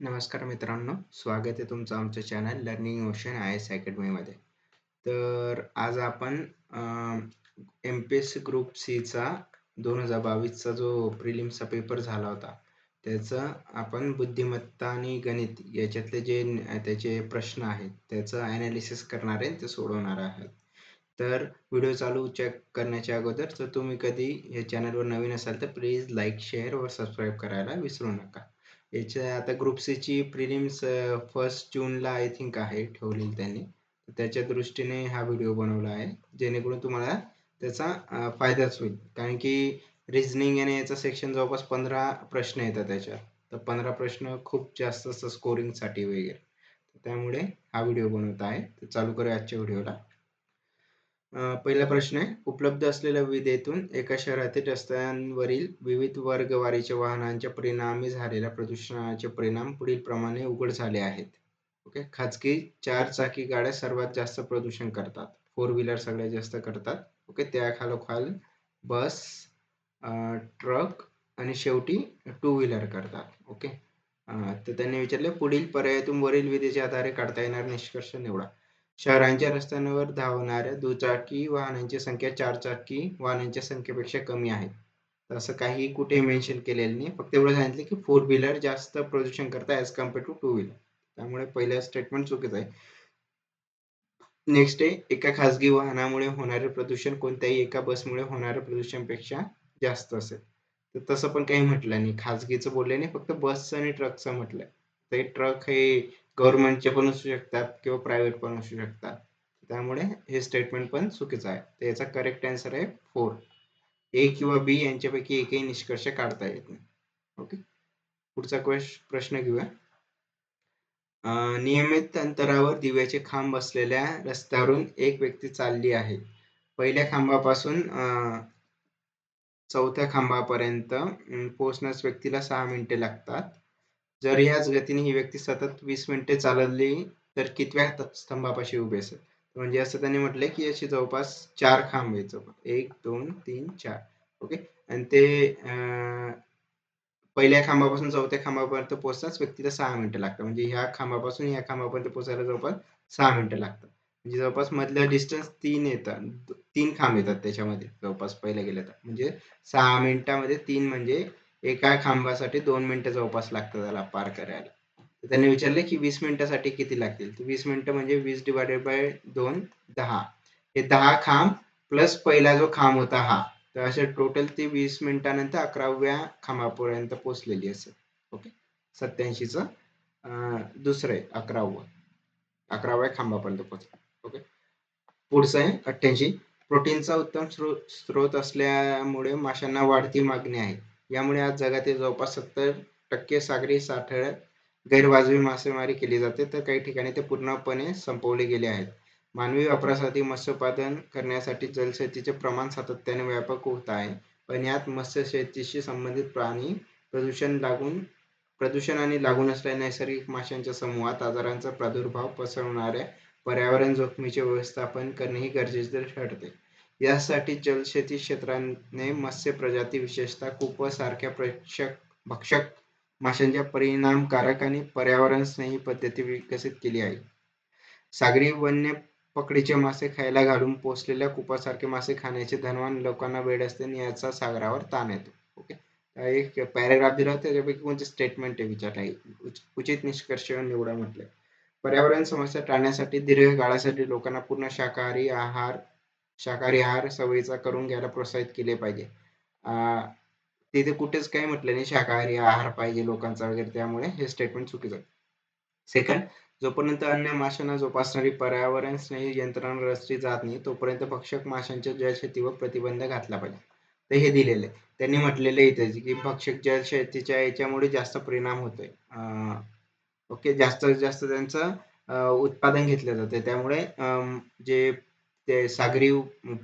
नमस्कार मित्रांनो, स्वागत आहे तुमचं आमच्या channel learning ocean I S अकॅडमीमध्ये. तर आज आपण M P S C group सीचा दोन हजार बावीसचा जो प्रिलिम्सचा पेपर झाला होता, त्याचं आपण बुद्धिमत्ता आणि गणित याच्यातले जे त्याचे प्रश्न आहेत, त्याचं ॲनालिसिस करणार आहे, ते सोडवणार आहात. तर व्हिडिओ चालू चेक करण्याच्या अगोदर जर तुम्ही कधी या चॅनलवर नवीन असाल तर प्लीज लाईक, शेअर व सबस्क्राईब करायला विसरू नका. याच्या आता ग्रुप सीची प्रिलिम्स फर्स्ट जूनला आय थिंक आहे ठेवलेली त्यांनी. त्याच्या दृष्टीने हा व्हिडिओ बनवला आहे. जेणेकरून तुम्हाला त्याचा फायदाच होईल. कारण की रिझनिंग आणि याचा सेक्शन जवळपास पंधरा प्रश्न येतात त्याच्यात. तर पंधरा प्रश्न खूप जास्त असतं स्कोरिंगसाठी वगैरे. त्यामुळे हा व्हिडिओ बनवत आहे. तर चालू करूया आजच्या व्हिडिओला पहिला प्रश्न आहे. उपलब्ध असलेल्या विधेतून एका शहरातील रस्त्यांवरील विविध वर्गवारीच्या वाहनांच्या परिणामी झालेल्या प्रदूषणाचे परिणाम पुढील प्रमाणे उघड झाले आहेत. ओके? खाजगी चार चाकी गाड्या सर्वात जास्त प्रदूषण करतात. फोर व्हीलर सगळ्यात जास्त करतात. ओके? त्या खालोखाल बस ट्रक आणि शेवटी टू व्हीलर करतात. ओके? तर त्यांनी विचारले पुढील पर्यायातून वरील विधेच्या आधारे काढता येणार निष्कर्ष निवडा. शहरांच्या रस्त्यांवर धावणाऱ्या दुचाकी वाहनांची संख्या चारचाकी वाहनांच्या संख्येपेक्षा कमी आहे. असं काही कुठे मेन्शन केलेलं नाही. फक्त एवढं सांगितलं की फोर व्हीलर जास्त प्रदूषण करतात as compare to two wheeler त्यामुळे पहिलं स्टेटमेंट चुकीचं आहे. नेक्स्ट आहे एका खाजगी वाहनामुळे होणारे प्रदूषण कोणत्याही एका बसमुळे होणाऱ्या प्रदूषणपेक्षा जास्त असेल. तर तसं पण काही म्हटलं नाही. खाजगीचं बोलले नाही फक्त बसचं आणि ट्रकचं म्हटलं. ते ट्रक हे गव्हर्नमेंटचे पण असू शकतात किंवा प्रायव्हेट पण असू शकतात. त्यामुळे हे स्टेटमेंट पण चुकीचं आहे. तर याचा करेक्ट आन्सर आहे फोर ए किंवा बी यांच्यापैकी एकही निष्कर्ष काढता येत नाही. ओके पुढचा क्वेश प्रश्न घेऊया. नियमित अंतरावर दिव्याचे खांब असलेल्या रस्त्यावरून एक व्यक्ती चालली आहे. पहिल्या खांबापासून चौथ्या खांबापर्यंत पोहोचण्यास व्यक्तीला सहा मिनिटे लागतात. जर ह्याच गतीने ही व्यक्ती सतत वीस मिनिटे चालली तर कितव्या स्तंभापाशी उभे असेल? म्हणजे असं त्यांनी म्हटलंय की अशी जवळपास चार खांब आहेत जवळ एक दोन तीन चार. ओके? आणि ते पहिल्या खांबापासून चौथ्या खांबापर्यंत पोहोचताच व्यक्तीला सहा मिनिटं लागतात. म्हणजे ह्या खांबापासून ह्या खांबापर्यंत पोहोचायला जवळपास सहा मिनिटं लागतात. म्हणजे जवळपास मधलं डिस्टन्स तीन येतात. तीन खांब येतात त्याच्यामध्ये जवळपास पहिल्या गेलं तर. म्हणजे सहा मिनिटामध्ये तीन म्हणजे एका खांबासाठी दोन मिनिटं जवळपास लागतं त्याला पार करायला. तर त्यांनी विचारले की वीस मिनिटासाठी किती लागतील? तर वीस मिनिटं म्हणजे वीस डिवायडेड बाय दोन दहा. हे दहा खांब प्लस पहिला जो खांब होता हा तर असे टोटल ती वीस मिनिटानंतर अकराव्या खांबापर्यंत पोहोचलेली असेल. ओके सत्याऐंशीचं अं, दुसरं आहे अकरावं. अकराव्या खांबापर्यंत पोच ओके पुढचं आहे अठ्ठ्याऐंशी. प्रोटीनचा उत्तम स्रोत स्रोत असल्यामुळे माशांना वाढती मागणी आहे. यामुळे आज जगातील जवळपास सत्तर टक्के सागरी साठळ गैरवाजवी मासेमारी केली जाते. तर काही ठिकाणी ते पूर्णपणे संपवले गेले आहेत. मानवी वापरासाठी मत्स्यपादन करण्यासाठी जलशेतीचे प्रमाण सातत्याने व्यापक होत आहे. पण यात मत्स्यशेतीशी संबंधित प्राणी प्रदूषण लागून प्रदूषण आणि लागून असलेल्या नैसर्गिक माशांच्या समूहात आजारांचा प्रादुर्भाव पसरवणाऱ्या पर्यावरण जोखमीचे व्यवस्थापन करणे ही गरजेचे ठरते. यासाठी जलशेती क्षेत्राने मत्स्य प्रजाती विशेषतः कुप सारख्या प्रेक्षक भक्षक माशांच्या परिणामकारक आणि पर्यावरण स्नेही पद्धती विकसित केली आहे. सागरी वन्य पकडीचे मासे खायला घालून पोचलेल्या कुपासारखे मासे खाण्याचे धनवान लोकांना वेळ असते आणि याचा सागरावर ताण येतो. ओके? एक पॅराग्राफ दिला त्याच्यापैकी कोणते स्टेटमेंट आहे विचार आहे उचित निष्कर्ष निवडा म्हटले. पर्यावरण समस्या टाळण्यासाठी दीर्घ काळासाठी लोकांना पूर्ण शाकाहारी आहार शाकाहारी आहार सवयीचा करून घ्यायला प्रोत्साहित केले पाहिजे. अं, तिथे कुठेच काही म्हटलं नाही शाकाहारी आहार पाहिजे लोकांचा वगैरे त्यामुळे हे स्टेटमेंट चुकीचं सेकंड जोपर्यंत अन्य माशांना जोपासणारी पर्यावरण स्नेही यंत्रणा रचली जात नाही तोपर्यंत भक्षक माशांच्या जलशेतीवर प्रतिबंध घातला पाहिजे. तर हे दिलेले आहे. त्यांनी म्हटलेले इथे की भक्षक जलशेतीच्या याच्यामुळे जास्त परिणाम होतोय. अं, ओके जास्तीत जास्त त्यांचं उत्पादन घेतलं जाते त्यामुळे अं, जे ते सागरी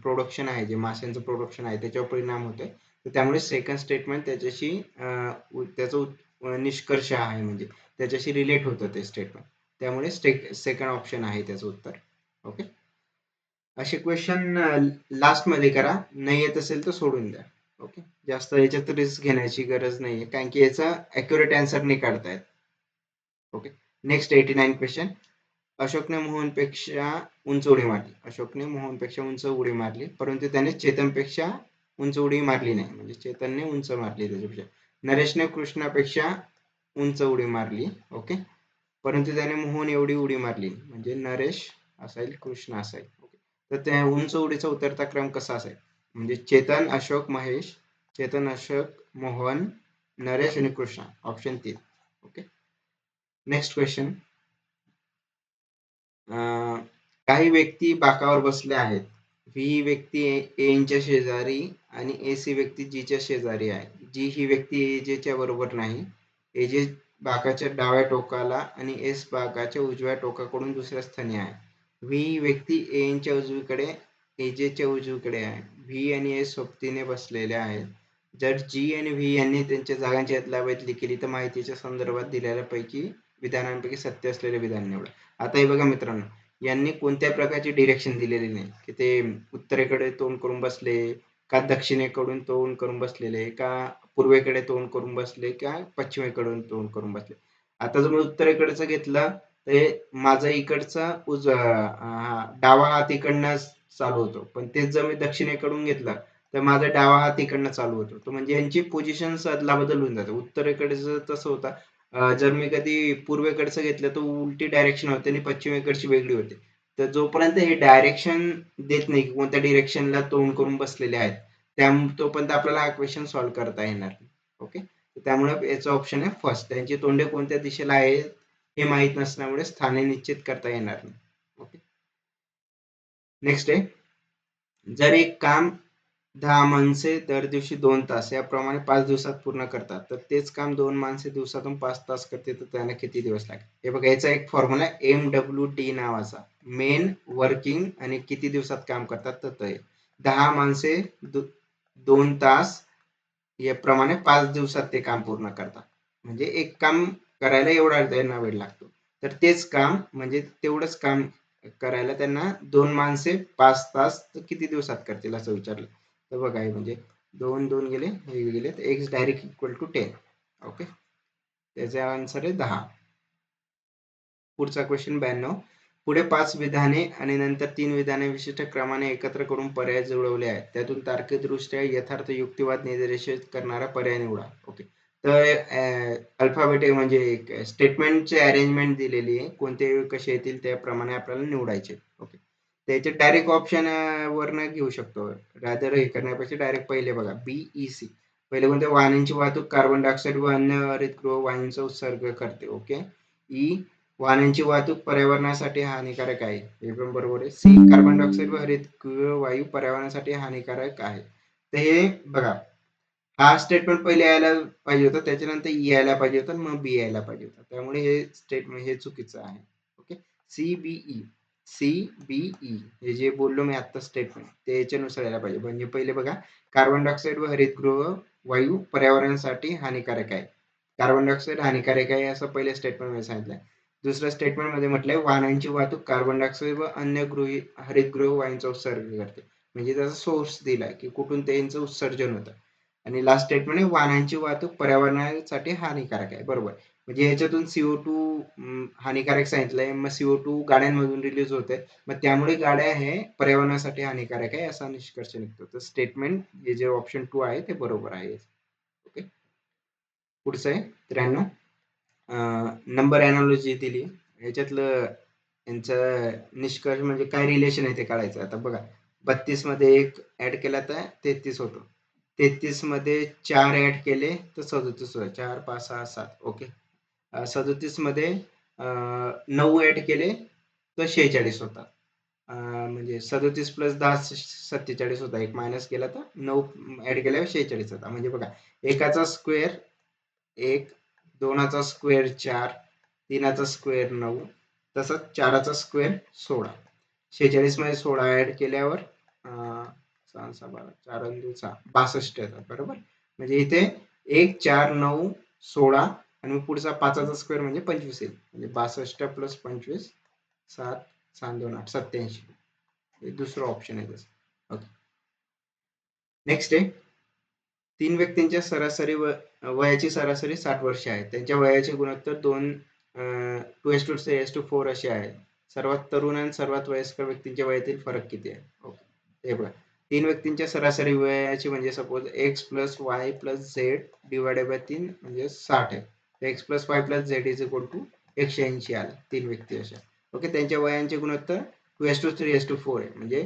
प्रोडक्शन आहे जे माशांचं प्रोडक्शन आहे त्याच्यावर परिणाम होतोय. तर त्यामुळे सेकंड स्टेटमेंट त्याच्याशी त्याचा त्याचं निष्कर्ष आहे म्हणजे त्याच्याशी रिलेट होतं ते स्टेटमेंट त्यामुळे सेकंड ऑप्शन आहे त्याचं उत्तर. ओके असे क्वेश्चन लास्टमध्ये करा. नाही येत असेल तर सोडून द्या. ओके जास्त याच्यात रिस्क घेण्याची गरज नाहीये. कारण की याचा अॅक्युरेट आन्सर नाही काढतायत okay next eighty nine question अशोकने मोहनपेक्षा उंच उडी मारली. अशोकने मोहनपेक्षा उंच उडी मारली परंतु त्याने चेतनपेक्षा उंच उडी मारली नाही. म्हणजे चेतनने उंच मारली त्याच्यापेक्षा. नरेशने कृष्णापेक्षा उंच उडी मारली ओके? परंतु त्याने मोहन एवढी उडी मारली म्हणजे नरेश असेल कृष्ण असेल ओके? तर त्या उंच उडीचा उतरता क्रम कसा असेल म्हणजे चेतन अशोक महेश चेतन अशोक मोहन नरेश आणि कृष्णा. ऑप्शन तीन ओके? Next question. काही व्यक्ती बाकावर बसले आहेत. व्ही व्यक्ती एनच्या शेजारी आणि ए सी व्यक्ती जीच्या शेजारी आहे. जी ही व्यक्ती एजेच्या च्या बरोबर नाही. एजे बाकाच्या डाव्या टोकाला आणि एस बाकाच्या उजव्या टोकाकडून दुसऱ्या स्थानी आहे. व्ही व्यक्ती एनच्या उजवीकडे एजेच्या उजवीकडे आहे. व्ही आणि एस सोबतीने बसलेले आहेत. जर जी आणि व्ही यांनी त्यांच्या जागांची अदलाबदली केली तर माहितीच्या संदर्भात दिलेल्या पैकी विधानांपैकी सत्य असलेले विधान निवडा. आता हे बघा मित्रांनो यांनी कोणत्या प्रकारची डिरेक्शन दिलेली नाही. की ते उत्तरेकडे तोंड करून बसले का दक्षिणेकडून तोंड करून बसलेले का पूर्वेकडे तोंड करून बसले का पश्चिमेकडून तोंड करून बसले. आता जर मी उत्तरेकडचं घेतलं तर माझा इकडचा उज डावा हात इकडनं चालू होतो. पण तेच जर मी दक्षिणेकडून घेतलं तर माझा डावा हात इकडनं चालू होतो. तो म्हणजे यांची पोझिशन अदला बदल होऊन जाते. उत्तरेकडचं तसं होता जर मी कधी पूर्वेकडचं घेतलं तर उलटी डायरेक्शन होते आणि पश्चिमेकडची वेगळी होते. तर जोपर्यंत हे डायरेक्शन देत नाही की कोणत्या डिरेक्शनला तोंड करून बसलेले आहेत त्या तोपर्यंत आपल्याला हा क्वेश्चन सॉल्व्ह करता येणार नाही. ओके त्यामुळे याचा ऑप्शन आहे फर्स्ट त्यांची तोंडे कोणत्या दिशेला आहेत हे माहीत नसल्यामुळे स्थाने निश्चित करता येणार नाही. ओके नेक्स्ट आहे. जर एक काम दहा माणसे दर दिवशी दोन तास याप्रमाणे पाच दिवसात पूर्ण करतात. तर तेच काम दोन माणसे दिवसातून पाच तास करते तर त्यांना किती दिवस लागेल? हे बघा याचा एक फॉर्म्युला एम डब्ल्यू डी नावाचा. मेन वर्किंग आणि किती दिवसात काम करतात तर ते. दहा माणसे दोन तास याप्रमाणे पाच दिवसात ते काम पूर्ण करतात. म्हणजे एक काम करायला एवढा त्यांना वेळ लागतो. तर तेच काम म्हणजे तेवढंच काम करायला त्यांना दोन माणसे पाच तास किती दिवसात करतील असं विचारलं. तर बघा हे म्हणजे दोन दोन गेले हे गेले तर X direct equal to ten okay त्याचा आन्सर आहे दहा. पुढचा क्वेश्चन ब्याण्णव. पुढे पाच विधाने आणि नंतर तीन विधाने विशिष्ट क्रमाने एकत्र करून पर्याय जुळवले आहेत. त्यातून तार्किकदृष्ट्या यथार्थ युक्तिवाद निर्देशित करणारा पर्याय निवडा. ओके तर अल्फाबेटिक म्हणजे स्टेटमेंटचे अरेंजमेंट दिलेली आहे. कोणते कसे येतील त्याप्रमाणे आपल्याला निवडायचे. ओके त्याचे डायरेक्ट ऑप्शन वरनं घेऊ शकतो. रादर हे करण्यापेक्षा डायरेक्ट पहिले बघा बीई सी पहिले कोणते? वाहनांची वाहतूक कार्बन डायऑक्साईड व अन्य हरितगृह वायूंचा उत्सर्ग करते ओके ई e, वाहनांची वाहतूक पर्यावरणासाठी हानिकारक आहे. हे पण बरोबर आहे. सी कार्बन डायऑक्साईड व हरितगृह वायू पर्यावरणासाठी हानिकारक आहे. तर हे बघा हा स्टेटमेंट पहिले यायला पाहिजे होतं त्याच्यानंतर ई यायला पाहिजे होतं मग बी यायला पाहिजे होतं. त्यामुळे हे स्टेटमेंट हे चुकीचं आहे okay C B E C B E हे जे बोललो मी आता स्टेटमेंट ते याच्यानुसार यायला पाहिजे. म्हणजे पहिले बघा कार्बन डायऑक्साईड व हरितगृह वायू पर्यावरणासाठी हानिकारक आहे. कार्बन डायऑक्साईड हानिकारक आहे असं पहिले स्टेटमेंट सांगितलं सांगितलंय. दुसऱ्या स्टेटमेंटमध्ये म्हटलंय वाहनांची वाहतूक कार्बन डायऑक्साईड व अन्य गृही हरितगृह वायूंचा उत्सर्ग करते. म्हणजे त्याचा सोर्स दिलाय की कुठून त्यांचं उत्सर्जन होतं. आणि लास्ट स्टेटमेंट आहे वाहनांची वाहतूक पर्यावरणासाठी हानिकारक आहे. बरोबर. म्हणजे ह्याच्यातून सीओ टू हानिकारक सांगितलंय. मग सीओ टू गाड्यांमधून रिलीज होते मग त्यामुळे गाड्या हे पर्यावरणासाठी हानिकारक आहे असा निष्कर्ष निघतो. तर स्टेटमेंट हे जे ऑप्शन टू आहे ते बरोबर आहे. ओके पुढचं आहे त्र्याण्णव. नंबर अॅनॉलॉजी दिली. ह्याच्यातलं यांचं निष्कर्ष म्हणजे काय रिलेशन आहे ते काढायचं. आता बघा बत्तीसमध्ये एक ऍड केला तर तेहतीस होतो. तेहतीसमध्ये चार ऍड केले तर सदोतीस होतं. चार पाच सहा सात. ओके सदोतीसमध्ये नऊ ऍड केले तर शेहेचाळीस होता. म्हणजे सदोतीस प्लस दहा सत्तेचाळीस होता. एक मायनस केला तर नऊ ऍड केल्यावर शेहेचाळीस होता. म्हणजे बघा एकाचा स्क्वेअर एक दोनाचा स्क्वेअर चार तीनाचा स्क्वेअर नऊ तसंच चाराचा स्क्वेअर सोळा. शेहेचाळीसमध्ये सोळा ऍड केल्यावर बारा चार बासष्ट येतात. बरोबर? म्हणजे इथे एक चार नऊ सोळा आणि मग पुढचा पाचाचा स्क्वेअर म्हणजे पंचवीस येईल. म्हणजे बासष्ट प्लस पंचवीस सात सात दोन आठ सत्याऐंशी हे दुसरं ऑप्शन आहे तसं ओके नेक्स्ट आहे. तीन व्यक्तींच्या सरासरी व वयाची सरासरी साठ वर्ष आहे त्यांच्या वयाचे गुणोत्तर दोन two is to three is to four असे आहेत सर्वात तरुण आणि सर्वात वयस्कर व्यक्तींच्या वयातील फरक किती आहे? ओके हे बघा. तीन व्यक्तींच्या सरासरी वयाची म्हणजे suppose X plus Y plus Z divided by तीन म्हणजे साठ आहे. X plus Y plus Z is equal to एकशे ऐंशी आलं तीन व्यक्ती अशा. ओके त्यांच्या वयांचे गुणोत्तर two is to three is to four आहे म्हणजे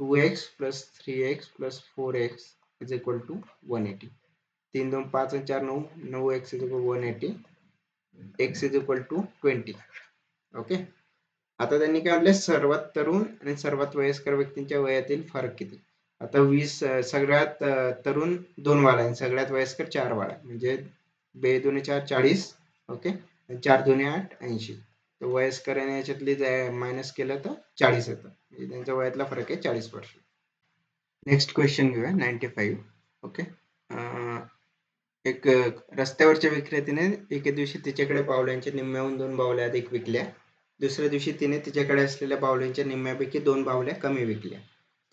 two X plus three X plus four X is equal to one eighty. तीन दोन पाच आणि चार नऊ नऊ X is equal one eighty X is equal to twenty. Okay आता त्यांनी काय म्हटलं? सर्वात तरुण आणि सर्वात वयस्कर व्यक्तींच्या वयातील फरक किती? आता वीस सगळ्यात तरुण दोन वाळा आणि सगळ्यात वयस्कर चार वाळा म्हणजे बे दोन्ही चार चाळीस ओके? चार दोन्ही आठ ऐंशी. तर वयस्कर आणि याच्यातली मायनस केलं तर चाळीस येतं. म्हणजे त्यांच्या वयातला फरक आहे चाळीस वर्ष. नेक्स्ट क्वेश्चन घेऊया नाईन्टी फाईव्ह ओके एक रस्त्यावरच्या विक्रेतीने एके दिवशी तिच्याकडे बावल्यांच्या निम्म्याहून दोन बावल्या अधिक विकल्या. दुसऱ्या दिवशी तिने तिच्याकडे असलेल्या बावल्यांच्या निम्म्यापैकी दोन बावल्या कमी विकल्या.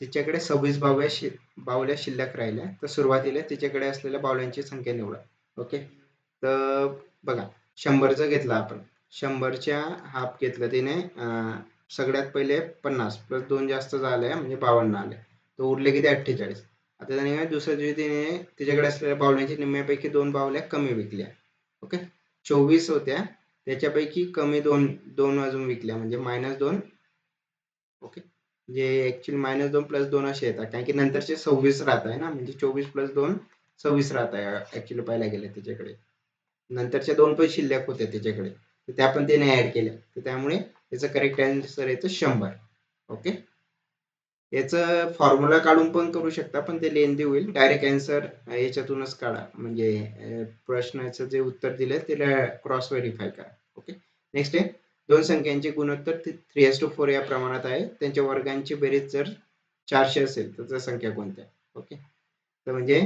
तिच्याकडे सव्वीस बावल्या शि बावल्या शिल्लक राहिल्या. तर सुरुवातीला तिच्याकडे असलेल्या बावल्यांची संख्या निवडा ओके? तर बघा शंभरचं घेतलं आपण. शंभरच्या हाफ घेतलं तिने सगळ्यात पहिले पन्नास प्लस दोन जास्त झाले म्हणजे बावन्न आले तर उरले किती? अठ्ठेचाळीस. आता त्याने दुसऱ्या दिवशी तिने तिच्याकडे असलेल्या बावल्यांची निम्म्यापैकी दोन बावल्या कमी विकल्या. ओके? चोवीस होत्या. त्याच्यापैकी कमी दोन दोन अजून विकल्या म्हणजे मायनस दोन. ओके? जे ऍक्च्युली मायनस दोन प्लस दोन असे येतात. कारण की नंतरचे सव्वीस राहत आहे ना म्हणजे चोवीस प्लस दोन सव्वीस राहत आहे ऍक्च्युली पाहायला गेले त्याच्याकडे. नंतरच्या दोन पण शिल्लक होत्या त्याच्याकडे. तर त्या पण त्याने ऍड केल्या. तर त्यामुळे याचं करेक्ट आन्सर येतं शंभर. ओके याचं फॉर्म्युला काढून पण करू शकता पण ते लेंदी होईल. डायरेक्ट आन्सर याच्यातूनच काढा. म्हणजे प्रश्नाचं जे उत्तर दिलं त्याला क्रॉस व्हेरीफाय करा. ओके नेक्स्ट आहे. दोन संख्यांचे गुणोत्तर थ्री एस टू फोर या प्रमाणात आहे. त्यांच्या वर्गांची बेरीज जर चारशे असेल तर संख्या कोणत्या? ओके तर म्हणजे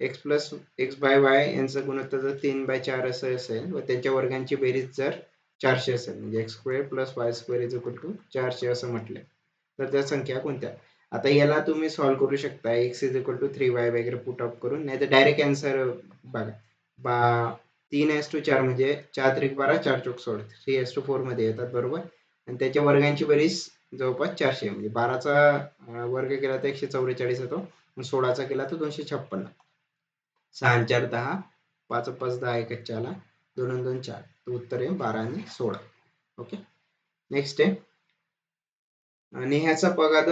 X plus X by Y यांचं गुणोत्तर जर तीन बाय चार असं असेल व त्यांच्या वर्गांची बेरीज जर चारशे असेल म्हणजे X square plus Y square is equal to चारशे असं म्हटलं तर त्या संख्या कोणत्या? आता याला तुम्ही सॉल्व्ह करू शकता. X is equal to three Y वगैरे पुट अप करून नाही तर डायरेक्ट आन्सर बघा. बा तीन एस टू चार म्हणजे चार त्रिक बारा चार चौक सोड थ्री एस टू फोरमध्ये येतात बरोबर? आणि त्याच्या वर्गांची बेरीज जवळपास चारशे म्हणजे बाराचा वर्ग केला तर एकशे चौवेचाळीस येतो. सोळाचा केला तर दोनशे छप्पन्न. सहा चार दहा पाच पाच दहा एकच्याला दोन दोन चार. तर उत्तर आहे बारा आणि सोळा. ओके? नेक्स्ट आहे. आणि ह्याचा पगार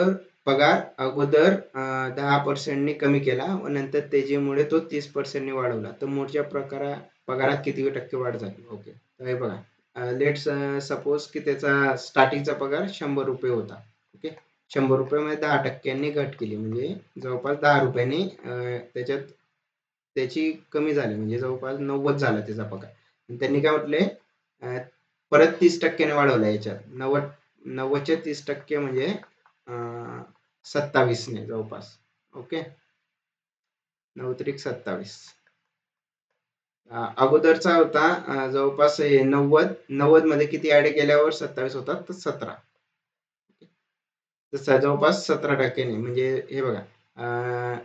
पगार अगोदर दहा पर्सेंटनी कमी केला व नंतर तेजीमुळे तो तीस पर्सेंटनी वाढवला. तर मोठ्या प्रकारा पगारात किती टक्के वाढ झाली? ओके. तर हे बघा. लेट सपोज की त्याचा स्टार्टिंगचा पगार शंभर रुपये होता. ओके? शंभर रुपयामध्ये दहा टक्क्यांनी घट केली. म्हणजे जवळपास दहा रुपयांनी त्याच्यात त्याची कमी झाली. म्हणजे जवळपास नव्वद झाला त्याचा पगार. त्यांनी काय म्हटले? परत तीस टक्क्याने वाढवला याच्यात. नव्वद नव्वदचे तीस टक्के म्हणजे अं, सत्तावीसने जवळपास. ओके? नऊ त्रिक सत्तावीस अगोदरचा होता जवळपास हे नव्वद नव्वदमध्ये किती ऍड केल्यावर सत्तावीस होतात? तर सतरा. जवळपास सतरा टक्क्याने. म्हणजे हे बघा अं,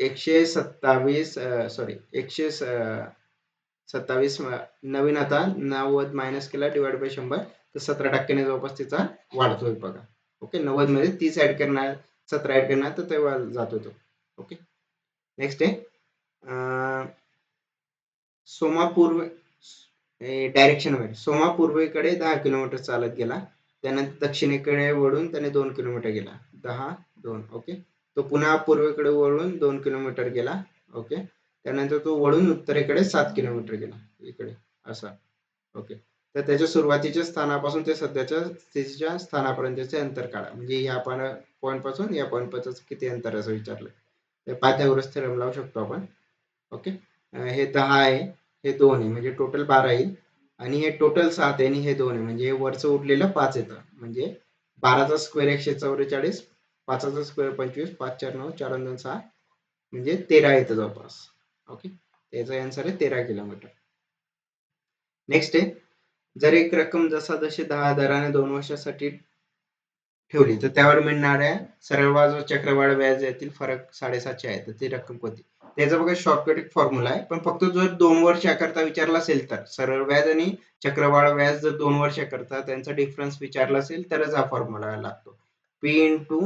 एकशे सत्तावीस सॉरी एकशे सत्तावीस नवीन आता नव्वद मायनस केला डिवाइड बाय शंभर तर सतरा टक्क्याने जवळपास तिचा वाढतोय बघा. ओके नव्वदमध्ये तीस ऍड करणार सतरा ऍड करणार तर तेव्हा जातो तो ओके नेक्स्ट आहे. अं, सोमा पूर्व डायरेक्शन वर सोमा पूर्वेकडे दहा किलोमीटर चालत गेला. त्यानंतर दक्षिणेकडे वळून त्याने दोन किलोमीटर गेला. दहा दोन. ओके तो पुन्हा पूर्वेकडे वळून दोन किलोमीटर गेला ओके? त्यानंतर तो वळून उत्तरेकडे सात किलोमीटर गेला इकडे असा ओके? तर त्याच्या सुरुवातीच्या स्थानापासून ते सध्याच्या स्थितीच्या स्थानापर्यंतचे अंतर काढा. म्हणजे या पॉईंटपासून या पॉईंट पर्यंत किती अंतर असं विचारलं. तर पायथागोरस थेरम लावू शकतो आपण ओके? हे दहा आहे हे दोन आहे म्हणजे टोटल बारा येईल. आणि हे टोटल सात आहे आणि हे दोन आहे. म्हणजे हे वरचं उरलेलं पाच येतं. म्हणजे बाराचा स्क्वेअर एकशे चौवेचाळीस पाचाचा स्क्वेअर पंचवीस पाच चार नऊ चार दोन सहा म्हणजे तेरा येतं जवळपास. ओके त्याचा आन्सर आहे तेरा किलोमीटर. नेक्स्ट आहे. जर एक रक्कम जसा जशी दहा दराने दोन वर्षासाठी ठेवली तर त्यावर मिळणाऱ्या सरळ बाजू चक्रवाढ व्याज यातील फरक साडेसातशे आहे. तर ती रक्कम कोणती? त्याचा बघा शॉर्टकट एक फॉर्म्युला आहे. पण फक्त जर दोन वर्षाकरता विचारला असेल तर सरळ व्याज आणि चक्रवाढ व्याज जर दोन वर्षाकरता त्यांचा डिफरन्स विचारला असेल तरच हा फॉर्म्युला लागतो. P in to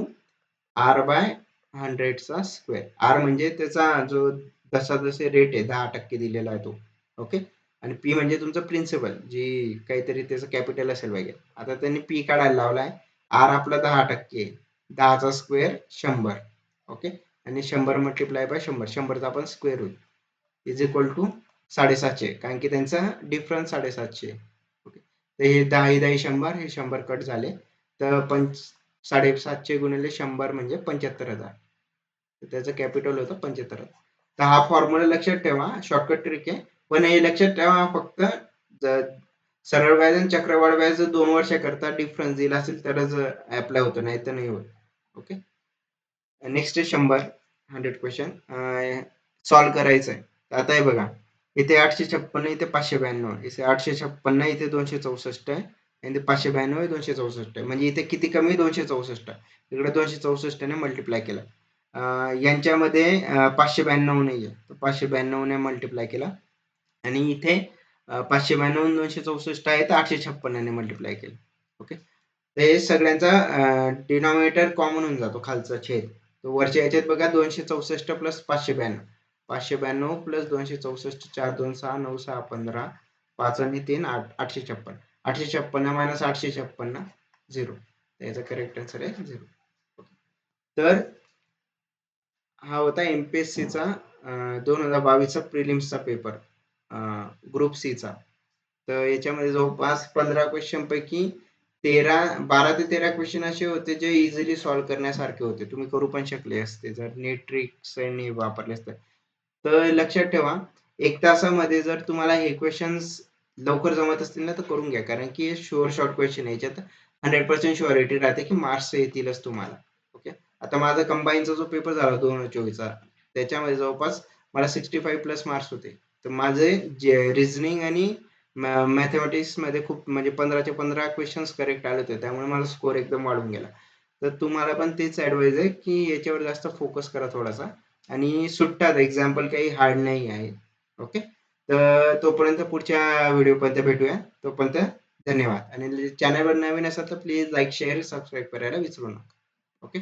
R by हंड्रेडचा square R म्हणजे त्याचा जो जसा जसे रेट आहे दहा टक्के दिलेला आहे तो. ओके आणि पी म्हणजे तुमचं प्रिन्सिपल जी काहीतरी त्याचं कॅपिटल असेल वगैरे. आता त्यांनी पी काढायला लावलाय आर आपला दहा टक्के दहाचा स्क्वेअर शंभर. ओके आणि शंभर मल्टिप्लाय बाय शंभर. शंभरचा आपण स्क्वेअर होईल इज इक्वल टू साडेसातशे कारण की त्यांचा डिफरन्स साडेसातशे ओके तर हे दहा दहा शंभर हे शंभर कट झाले. तर पंच साडेसातशे गुणिले शंभर म्हणजे पंच्याहत्तर हजार. त्याचं कॅपिटल होतं पंच्याहत्तर हजार. तर हा फॉर्म्युला लक्षात ठेवा शॉर्टकट ट्रिक आहे. पण हे लक्षात ठेवा फक्त सरळ व्याज आणि चक्रवाढ व्याज दोन वर्षाकरता डिफरन्स दिला असेल तरच अप्लाय होतो नाही तर नाही होत. ओके नेक्स्ट शंभर. हंड्रेड क्वेश्चन सॉल्व करायचं आहे आता हे बघा. इथे आठशे छप्पन्न इथे पाचशे ब्याण्णव. इथे आठशे छप्पन्न इथे दोनशे चौसष्ट आहे. आणि ते पाचशे ब्याण्णव आहे दोनशे चौसष्ट आहे. म्हणजे इथे किती कमी दोनशे चौसष्ट. इकडे दोनशे चौसष्टने मल्टिप्लाय केला. यांच्यामध्ये पाचशे ब्याण्णव नाही आहे. पाचशे ब्याण्णवने मल्टिप्लाय केला. आणि इथे पाचशे ब्याण्णव दोनशे चौसष्ट आहे तर आठशे छप्पन्नने मल्टिप्लाय केलं. ओके? तर हे सगळ्यांचा डिनॉमिनेटर कॉमन होऊन जातो खालचा छेद. तो वरच्या याच्यात बघा दोनशे चौसष्ट प्लस पाचशे ब्याण्णव. पाचशे ब्याण्णव प्लस दोनशे चौसष्ट चार दोन सहा नऊ सहा पंधरा पाच आणि तीन आठ आठशे छप्पन. आठशे छप्पन्न मायनस आठशे छप्पन्न झिरो याचा करेक्ट आन्सर आहे झिरो तर हा होता एमपीएससीचा दोन हजार बावीसचा प्रिलिम्सचा पेपर ग्रुप सीचा तर याच्यामध्ये जवळपास पंधरा क्वेश्चन पैकी तेरा बारा ते तेरा क्वेश्चन असे होते जे इझिली सॉल्व्ह करण्यासारखे होते. तुम्ही करू पण शकले असते. जर नेट ट्रिक्स वापरले असते. तर लक्षात ठेवा एक तासामध्ये जर तुम्हाला हे क्वेश्चन्स लवकर जमत असतील ना तर करून घ्या. कारण की शुअर शॉर्ट क्वेश्चन आहे याच्यात. हंड्रेड पर्सेंट शुअरिटी राहते की मार्क्स येतीलच तुम्हाला. ओके आता माझा कंबाईनचा जो पेपर झाला दोन हजार चोवीसचा त्याच्यामध्ये जवळपास मला सिक्स्टी फाईव्ह प्लस मार्क्स होते. तर माझे जे रिझनिंग आणि मॅथमॅटिक्समध्ये खूप म्हणजे पंधराचे पंधरा क्वेश्चन्स करेक्ट आले होते. त्यामुळे माझा स्कोर एकदम वाढून गेला. तर तुम्हाला पण तेच ॲडवाईज आहे की याच्यावर जास्त फोकस करा थोडासा. आणि सुट्टात एक्झाम्पल काही हार्ड नाही आहे. ओके तर तोपर्यंत पुढच्या व्हिडिओपर्यंत भेटूया. तोपर्यंत धन्यवाद. आणि चॅनलवर नवीन असाल तर प्लीज लाईक शेअर सबस्क्राईब करायला विसरू नका. ओके?